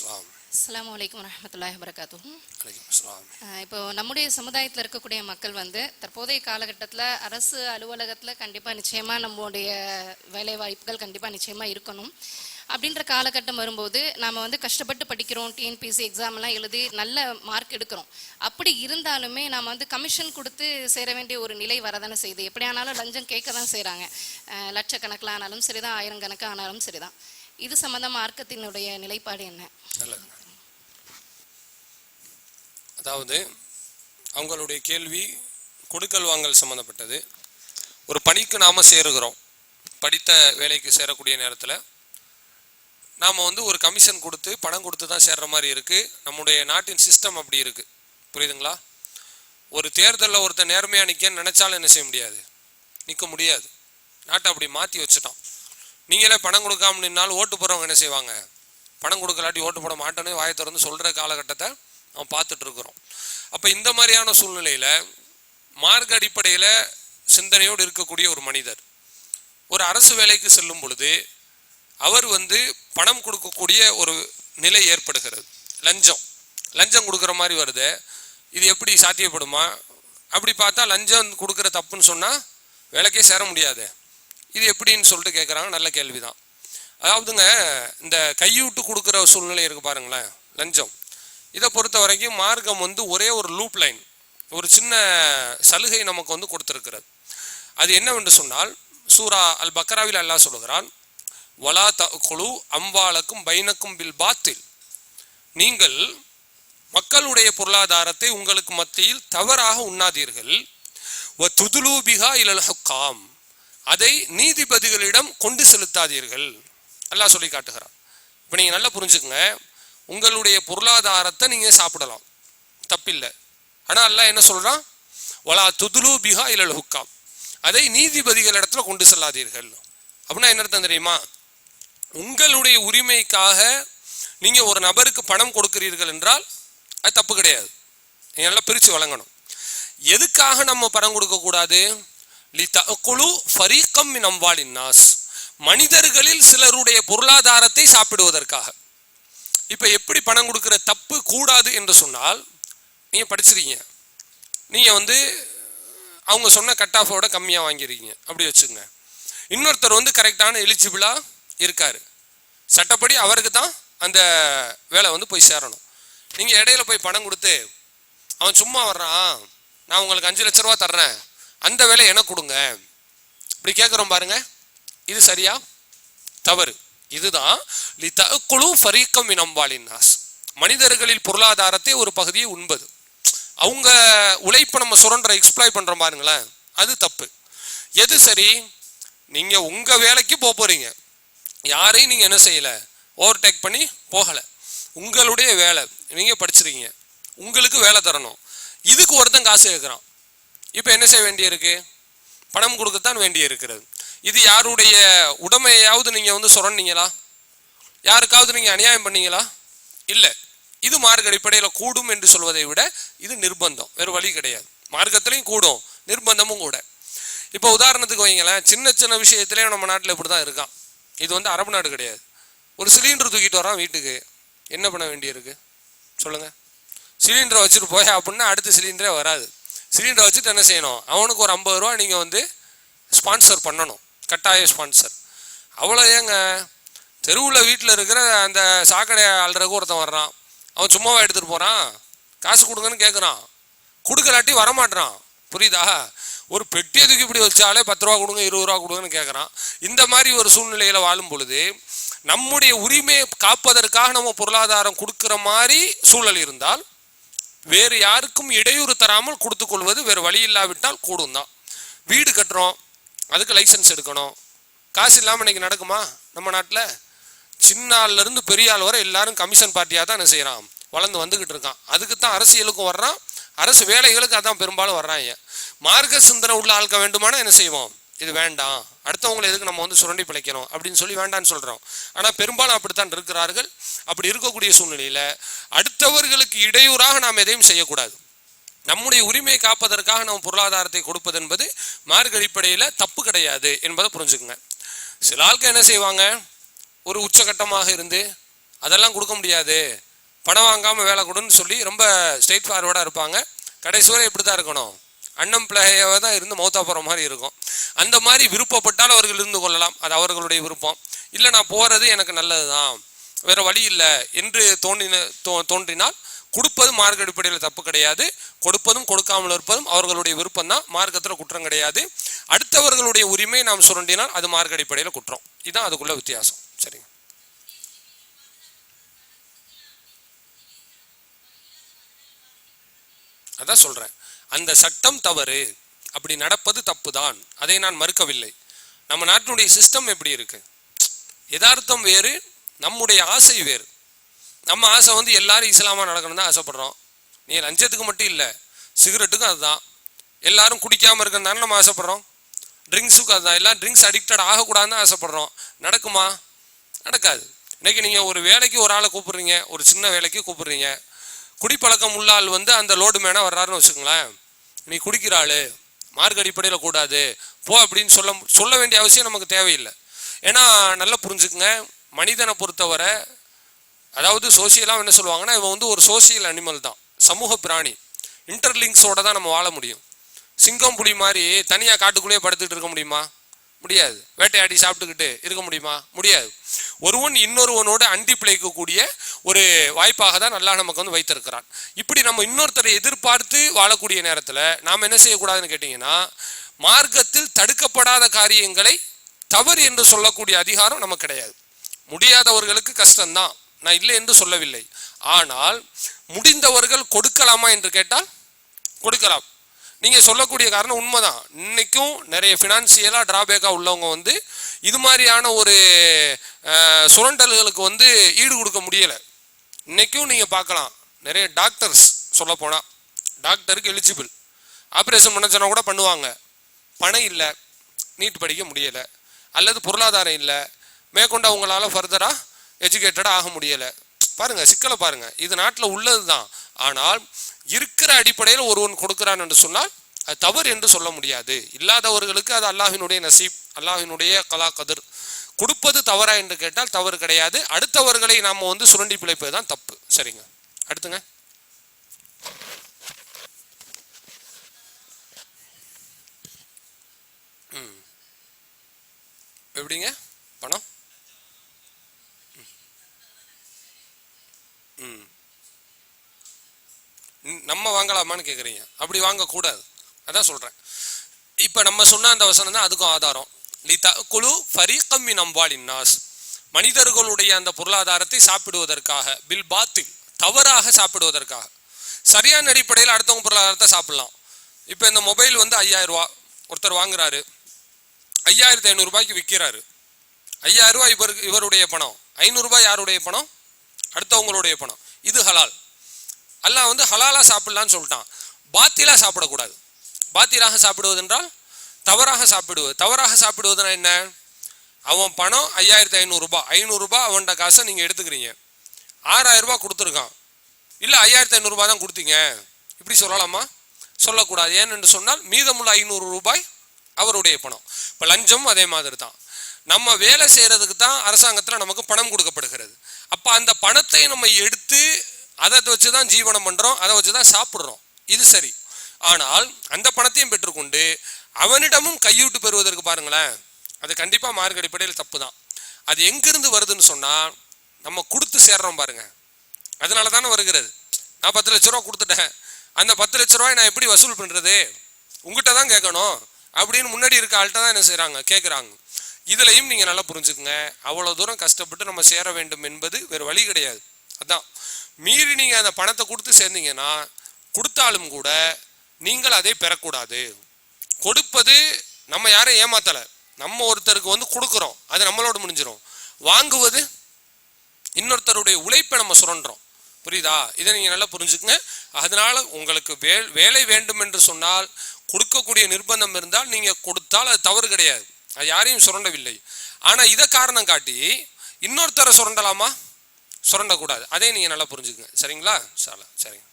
வரஹ்மத்துல்லாஹி வபரகாத்துஹு வலைக்கம் அஸ்ஸலாம் அஹ் இப்போ நம்முடைய சமுதாயத்தில் இருக்கக்கூடிய மக்கள் வந்து தற்போதைய காலகட்டத்தில் அரசு அலுவலகத்தில் கண்டிப்பாக நிச்சயமாக நம்முடைய வேலை வாய்ப்புகள் கண்டிப்பாக நிச்சயமாக இருக்கணும். அப்படின்ற காலகட்டம் வரும்போது நாம் வந்து கஷ்டப்பட்டு படிக்கிறோம் டிஎன்பிசி எக்ஸாம் எல்லாம் எழுதி நல்ல மார்க் எடுக்கிறோம். அப்படி இருந்தாலுமே நாம் வந்து கமிஷன் கொடுத்து சேர வேண்டிய ஒரு நிலை வரதானே செய்யுது. எப்படியானாலும் லஞ்சம் கேட்க தான் செய்கிறாங்க லட்சக்கணக்கில் ஆனாலும் சரிதான் ஆயிரம் கணக்கு ஆனாலும் சரிதான். இது சம்பந்தம் மார்க்கத்தினுடைய நிலைப்பாடு என்ன? நல்லது. அதாவது அவங்களுடைய கேள்வி கொடுக்கல் வாங்கல் சம்மந்தப்பட்டது ஒரு பணிக்கு நாம் சேருகிறோம். படித்த வேலைக்கு சேரக்கூடிய நேரத்தில் நாம் வந்து ஒரு கமிஷன் கொடுத்து பணம் கொடுத்து தான் சேர்ற மாதிரி இருக்குது நம்முடைய நாட்டின் சிஸ்டம் அப்படி இருக்குது புரியுதுங்களா? ஒரு தேர்தலில் ஒருத்தர் நேர்மையாக நிற்க நினச்சாலும் என்ன செய்ய முடியாது? நிற்க முடியாது. நாட்டை அப்படி மாற்றி வச்சுட்டான். நீங்களே பணம் கொடுக்காம நின்னாலும் ஓட்டு போகிறவங்க என்ன செய்வாங்க? பணம் கொடுக்கலாட்டி ஓட்டு போட மாட்டேன்னு வாயை திறந்து சொல்கிற காலகட்டத்தை நம்ம பார்த்துட்டு இருக்கிறோம். அப்போ இந்த மாதிரியான சூழ்நிலையில் மார்க் அடிப்படையில் சிந்தனையோடு இருக்கக்கூடிய ஒரு மனிதர் ஒரு அரசு வேலைக்கு செல்லும் பொழுது அவர் வந்து பணம் கொடுக்கக்கூடிய ஒரு நிலை ஏற்படுகிறது. லஞ்சம் லஞ்சம் கொடுக்குற மாதிரி வருது. இது எப்படி சாத்தியப்படுமா? அப்படி பார்த்தா லஞ்சம் கொடுக்குற தப்புன்னு சொன்னால் வேலைக்கே சேர முடியாது. இது எப்படின்னு சொல்லிட்டு கேட்குறாங்க நல்ல கேள்விதான். அதாவதுங்க இந்த கையூட்டு கொடுக்குற சூழ்நிலை இருக்கு பாருங்களேன் லஞ்சம். இதை பொறுத்த வரைக்கும் மார்க்கம் வந்து ஒரே ஒரு லூப் லைன் ஒரு சின்ன சலுகை நமக்கு வந்து கொடுத்துருக்கிறது. அது என்னவென்று சொன்னால் சூரா அல் பக்ராவில் அல்லாஹ் சொல்லுகிறான் வலா த குழு அம்பாலக்கும் பைனக்கும் பில் பாத்தில். நீங்கள் மக்களுடைய பொருளாதாரத்தை உங்களுக்கு மத்தியில் தவறாக உண்ணாதீர்கள். வ துதுலூபிகா இலல் ஹுக்காம். அதை நீதிபதிகளிடம் கொண்டு செலுத்தாதீர்கள். அல்லாஹ் சொல்லி காட்டுகிறான். இப்போ நீங்கள் நல்லா புரிஞ்சுக்குங்க. உங்களுடைய பொருளாதாரத்தை நீங்கள் சாப்பிடலாம். தப்பில்லை. ஆனால் அல்லாஹ் என்ன சொல்கிறான் வலா துதுலு பிஹா இலல் ஹுக்காம். அதை நீதிபதிகள் இடத்துல கொண்டு செல்லாதீர்கள். அப்படின்னா என்ன அர்த்தம் தெரியுமா? உங்களுடைய உரிமைக்காக நீங்கள் ஒரு நபருக்கு பணம் கொடுக்கிறீர்கள் என்றால் அது தப்பு கிடையாது. நீங்கள் நல்லா பிரித்து வழங்கணும். எதுக்காக நம்ம பணம் கொடுக்கக்கூடாது? லி தகுலு ஃபரீக்கம் மின் நாஸ். மனிதர்களில் சிலருடைய பொருளாதாரத்தை சாப்பிடுவதற்காக. இப்போ எப்படி பணம் கொடுக்குற தப்பு கூடாது என்று சொன்னால் நீங்கள் படிச்சிருக்கீங்க. நீங்கள் வந்து அவங்க சொன்ன கட் ஆஃபோட கம்மியாக வாங்கியிருக்கீங்க அப்படி வச்சுங்க இன்னொருத்தர் வந்து கரெக்டான எலிஜிபிளாக இருக்கார். சட்டப்படி அவருக்கு தான் அந்த வேலை வந்து போய் சேரணும். நீங்கள் இடையில போய் பணம் கொடுத்து அவன் சும்மா வர்றான் நான் உங்களுக்கு அஞ்சு லட்ச ரூபா தர்றேன் அந்த வேலை எனக்கு கொடுங்க. இப்படி கேட்குறோம் பாருங்க. இது சரியா? தவறு. இதுதான் லி தகுழு ஃபரீக்கம் இனம்பாலின் நாஸ். மனிதர்களில் பொருளாதாரத்தை ஒரு பகுதியை உண்பது. அவங்க உழைப்பை நம்ம சுரண்ட எக்ஸ்ப்ளாய் பண்ணுறோம் பாருங்களேன். அது தப்பு. எது சரி? நீங்கள் உங்கள் வேலைக்கு போக போகிறீங்க யாரையும் நீங்கள் என்ன செய்யலை? ஓவர்டேக் பண்ணி போகலை. உங்களுடைய வேலை. நீங்கள் படிச்சிருக்கீங்க. உங்களுக்கு வேலை தரணும். இதுக்கு ஒருத்தன் காசு கேட்குறான் இப்போ என்ன செய்ய வேண்டியிருக்கு? பணம் கொடுக்கத்தான் வேண்டி இருக்கிறது இது யாருடைய உடமையாவது நீங்கள் வந்து சுரண்டிங்களா? யாருக்காவது நீங்கள் அநியாயம் பண்ணீங்களா? இல்லை. இது மார்க்க அடிப்படையில் கூடும் என்று சொல்வதை விட இது நிர்பந்தம். வேறு வழி கிடையாது. மார்க்கத்திலையும் கூடும். நிர்பந்தமும் கூட. இப்போ உதாரணத்துக்கு வைங்களேன். சின்ன சின்ன விஷயத்துலேயும் நம்ம நாட்டில் இப்படி தான் இருக்கான். இது வந்து அரபு நாடு கிடையாது. ஒரு சிலிண்டர் தூக்கிட்டு வரான் வீட்டுக்கு. என்ன பண்ண வேண்டியிருக்கு? சொல்லுங்கள் சிலிண்டரை வச்சுட்டு போய் அப்படின்னா அடுத்த சிலிண்டரே வராது. சிலிண்டரை வச்சுட்டு என்ன செய்யணும்? அவனுக்கு ஒரு ஐம்பது ரூபா நீங்கள் வந்து ஸ்பான்சர் பண்ணணும். கட்டாய ஸ்பான்சர் அவ்வளோ ஏங்க? தெருவில் வீட்டில் இருக்கிற அந்த சாக்கடை ஆள்றதுக்கு ஒருத்தன் வர்றான். அவன் சும்மாவா எடுத்துகிட்டு போகிறான் காசு கொடுங்கன்னு கேட்குறான் கொடுக்கலாட்டி வரமாட்டான் புரியுதா? ஒரு பெட்டியை தூக்கி இப்படி வச்சாலே பத்து ரூபா கொடுங்க இருபது ரூபா கொடுங்கன்னு கேட்குறான் இந்த மாதிரி ஒரு சூழ்நிலையில் வாழும் பொழுது நம்முடைய உரிமையை காப்பதற்காக நம்ம பொருளாதாரம் கொடுக்குற மாதிரி சூழல் இருந்தால் வேறு யாருக்கும் இடையூறு தராமல் கொடுத்து கொள்வது வேறு வழி இல்லாவிட்டால் கூடும் தான் வீடு கட்டுறோம் அதுக்கு லைசன்ஸ் எடுக்கணும். காசு இல்லாமல் இன்னைக்கு நடக்குமா? நம்ம நாட்டில் சின்ன ஆள்லேருந்து பெரிய ஆள் வரை எல்லாரும் கமிஷன் பார்ட்டியாக தான் என்ன செய்கிறான் வளர்ந்து வந்துக்கிட்டு இருக்கான். அதுக்கு தான் அரசியலுக்கும் வர்றான். அரசு வேலைகளுக்கு அதான் பெரும்பாலும் வர்றாங்க மார்க்க சிந்தனை உள்ள ஆள்க வேண்டுமானா என்ன செய்வோம்? இது வேண்டாம். அடுத்தவங்களை எதுக்கு நம்ம வந்து சுரண்டி பிழைக்கணும் அப்படின்னு சொல்லி வேண்டான்னு சொல்கிறோம் ஆனால் பெரும்பாலும் அப்படித்தான் இருக்கிறார்கள். அப்படி இருக்கக்கூடிய சூழ்நிலையில் அடுத்தவர்களுக்கு இடையூறாக நாம் எதையும் செய்யக்கூடாது. நம்முடைய உரிமையை காப்பதற்காக நம்ம பொருளாதாரத்தை கொடுப்பது என்பது மார்க் அடிப்படையில் தப்பு கிடையாது என்பதை புரிஞ்சுக்குங்க. சில ஆட்கள் என்ன செய்வாங்க? ஒரு உச்சகட்டமாக இருந்து அதெல்லாம் கொடுக்க முடியாது. பணம் வாங்காமல் வேலை கொடுன்னு சொல்லி ரொம்ப ஸ்ட்ரெயிட் ஃபார்வர்டாக இருப்பாங்க. கடைசி வரை இப்படி தான் இருக்கணும். அன்னம்பிளாயாக தான் இருந்து மௌத்தா போகிற மாதிரி இருக்கும். அந்த மாதிரி விருப்பப்பட்டால் அவர்கள் இருந்து கொள்ளலாம். அது அவர்களுடைய விருப்பம். இல்லை நான் போகிறது எனக்கு நல்லது தான் வேறு வழி இல்லை என்று தோன்றின தோ தோன்றினால் கொடுப்பது மார்க் அடிப்படையில் தப்பு கிடையாது. கொடுப்பதும் கொடுக்காமல் இருப்பதும் அவர்களுடைய விருப்பம் தான் மார்க்கத்தில் குற்றம் கிடையாது. அடுத்தவர்களுடைய உரிமை நாம் சுரண்டினால் அது மார்க் அடிப்படையில் குற்றம். இதுதான் அதுக்குள்ள வித்தியாசம். சரிங்க. அதான் சொல்கிறேன் அந்த சட்டம் தவறு அப்படி நடப்பது தப்பு தான் அதை நான் மறுக்கவில்லை. நம்ம நாட்டினுடைய சிஸ்டம் எப்படி இருக்கு? யதார்த்தம் வேறு நம்முடைய ஆசை வேறு. நம்ம ஆசை வந்து எல்லாரும் இஸ்லாமா நடக்கணும் தான் ஆசைப்படுறோம். நீ லஞ்சத்துக்கு மட்டும் இல்லை சிகரெட்டுக்கும் அதுதான். எல்லாரும் குடிக்காம இருக்கணும் தானே நம்ம ஆசைப்படுறோம். ட்ரிங்க்ஸுக்கும் அதுதான். எல்லாம் ட்ரிங்க்ஸ் அடிக்டட் ஆகக்கூடாதுன்னு ஆசைப்படுறோம். நடக்குமா? நடக்காது. இன்னைக்கு நீங்கள் ஒரு வேலைக்கு ஒரு ஆளை கூப்பிடுறீங்க ஒரு சின்ன வேலைக்கு கூப்பிடுறீங்க. குடிப்பழக்கம் உள்ள ஆள் வந்து அந்த லோடு மேனாக வர்றாருன்னு வச்சுக்கோங்களேன். நீ குடிக்கிற ஆள் மார்க் அடிப்படையில் கூடாது போ அப்படின்னு சொல்ல சொல்ல வேண்டிய அவசியம் நமக்கு தேவையில்லை. ஏன்னா நல்லா புரிஞ்சுக்குங்க. மனிதனை பொறுத்தவரை அதாவது சோசியலாக என்ன சொல்லுவாங்கன்னா இவன் வந்து ஒரு சோசியல் அனிமல் தான். சமூக பிராணி. இன்டர்லிங்க்ஸோட தான் நம்ம வாழ முடியும். சிங்கம் புலி மாதிரி தனியாக காட்டுக்குள்ளேயே படுத்துட்டு இருக்க முடியுமா? முடியாது. வேட்டையாடி சாப்பிட்டுக்கிட்டு இருக்க முடியுமா? முடியாது. ஒருவன் இன்னொருவனோட அண்டி பிழைக்கக்கூடிய ஒரு வாய்ப்பாக தான் நல்லா நமக்கு வந்து வைத்திருக்கிறான். இப்படி நம்ம இன்னொருத்தரை எதிர்பார்த்து வாழக்கூடிய நேரத்தில் நாம் என்ன செய்யக்கூடாதுன்னு கேட்டிங்கன்னா மார்க்கத்தில் தடுக்கப்படாத காரியங்களை தவறு என்று சொல்லக்கூடிய அதிகாரம் நமக்கு கிடையாது. முடியாதவர்களுக்கு கஷ்டம்தான். நான் இல்லை என்று சொல்லவில்லை. ஆனால் முடிந்தவர்கள் கொடுக்கலாமா என்று கேட்டால் கொடுக்கலாம். நீங்கள் சொல்லக்கூடிய காரணம் உண்மைதான். இன்றைக்கும் நிறைய ஃபினான்சியலாக ட்ராபேக்காக உள்ளவங்க வந்து இது மாதிரியான ஒரு சுரண்டல்களுக்கு வந்து ஈடு கொடுக்க முடியலை. இன்றைக்கும் நீங்கள் பார்க்கலாம். நிறைய டாக்டர்ஸ் சொல்ல போனால் டாக்டருக்கு எலிஜிபிள் ஆப்ரேஷன் பண்ண கூட பண்ணுவாங்க. பணம் இல்லை நீட் படிக்க முடியலை அல்லது பொருளாதாரம் இல்லை மேற்கொண்டு அவங்களால ஃபர்தராக எஜுகேட்டடாக ஆக முடியலை. பாருங்கள் சிக்கலை பாருங்கள் இது நாட்டில் உள்ளது தான் ஆனால் இருக்கிற அடிப்படையில் ஒருவன் கொடுக்கிறான் என்று சொன்னால் அது தவறு என்று சொல்ல முடியாது. இல்லாதவர்களுக்கு அது அல்லாஹினுடைய நசீப் அல்லாஹினுடைய கலா கதிர். கொடுப்பது தவறா என்று கேட்டால் தவறு கிடையாது. அடுத்தவர்களை நாம் வந்து சுரண்டி பிழைப்பது தான் தப்பு. சரிங்க. அடுத்துங்க. ம். எப்படிங்க? பணம்? ம். ம், நம்ம வாங்கலாமான்னு கேட்குறீங்க அப்படி வாங்கக்கூடாது. அதான் சொல்கிறேன் இப்போ நம்ம சொன்ன அந்த வசனம் தான் அதுக்கும் ஆதாரம். லிதா குழு ஃபரீகம் நம்பாளின் நாஸ் மனிதர்களுடைய அந்த பொருளாதாரத்தை சாப்பிடுவதற்காக பில் பாத்தில் தவறாக சாப்பிடுவதற்காக. சரியான அடிப்படையில் அடுத்தவங்க பொருளாதாரத்தை சாப்பிடலாம். இப்போ இந்த மொபைல் வந்து ஐயாயிரம் ரூபா ஒருத்தர் வாங்குறாரு. ஐயாயிரத்தி ஐநூறுரூபாய்க்கு விற்கிறாரு ஐயாயிரம் ரூபாய் இவருக்கு இவருடைய பணம். ஐநூறுரூபாய் யாருடைய பணம்? அடுத்தவங்களுடைய பணம். இது ஹலால். அல்லாஹ் வந்து ஹலாலாக சாப்பிடலான்னு சொல்லிட்டான். பாத்திலாக சாப்பிடக்கூடாது. பாத்திலாக சாப்பிடுவது என்றால் தவறாக சாப்பிடுவது. தவறாக சாப்பிடுவதுனா என்ன? அவன் பணம் ஐயாயிரத்தி ஐநூறுரூபா ஐநூறுரூபா அவன்கிட்ட காசை நீங்கள் எடுத்துக்கிறீங்க. ஆறாயிரம் கொடுத்துருக்கான். இல்லை ஐயாயிரத்தி ஐநூறுரூபா தான் கொடுத்தீங்க. இப்படி சொல்லலாமா? சொல்லக்கூடாது. ஏன்னு சொன்னால் மீதமுள்ள ஐநூறு ரூபாய் அவருடைய பணம். இப்போ லஞ்சம் அதே மாதிரி தான் நம்ம வேலை செய்கிறதுக்கு தான் அரசாங்கத்தில் நமக்கு பணம் கொடுக்கப்படுகிறது. அப்போ அந்த பணத்தை நம்ம எடுத்து அதை வச்சு தான் ஜீவனம் பண்ணுறோம் அதை வச்சு தான் சாப்பிட்றோம். இது சரி. ஆனால் அந்த பணத்தையும் பெற்றுக்கொண்டு அவனிடமும் கையூட்டு பெறுவதற்கு பாருங்களேன் அது கண்டிப்பாக மார்க் அடிப்படையில் தப்பு தான் அது எங்கிருந்து வருதுன்னு சொன்னால் நம்ம கொடுத்து சேர்றோம் பாருங்க. அதனால தானே வருகிறது. நான் பத்து லட்ச ரூபா கொடுத்துட்டேன். அந்த பத்து லட்ச ரூபாய் நான் எப்படி வசூல் பண்ணுறது உங்ககிட்ட தான் கேட்கணும். அப்படின்னு முன்னாடி இருக்க ஆள்கிட்ட தான் என்ன செய்கிறாங்க கேட்குறாங்க இதுலையும் நீங்கள் நல்லா புரிஞ்சுக்குங்க. அவ்வளோ தூரம் கஷ்டப்பட்டு நம்ம சேர வேண்டும் என்பது வேறு வழி கிடையாது. அதான். மீறி நீங்கள் அந்த பணத்தை கொடுத்து சேர்ந்தீங்கன்னா கொடுத்தாலும் கூட நீங்கள் அதை பெறக்கூடாது. கொடுப்பது நம்ம யாரையும் ஏமாத்தலை. நம்ம ஒருத்தருக்கு வந்து கொடுக்குறோம். அது நம்மளோட முடிஞ்சிடும் வாங்குவது இன்னொருத்தருடைய உழைப்பை நம்ம சுரண்டுறோம். புரியுதா? இதை நீங்கள் நல்லா புரிஞ்சுக்குங்க. அதனால் உங்களுக்கு வே வேலை வேண்டும் என்று சொன்னால் கொடுக்கக்கூடிய நிர்பந்தம் இருந்தால் நீங்கள் கொடுத்தால் அது தவறு கிடையாது. அது யாரையும் சுரண்டவில்லை. ஆனால் இதை காரணம் காட்டி இன்னொருத்தரை சுரண்டலாமா? சுரண்டக்கூடாது. அதே நீங்கள் நல்லா புரிஞ்சுக்குங்க. சரிங்களா? சால சரிங்க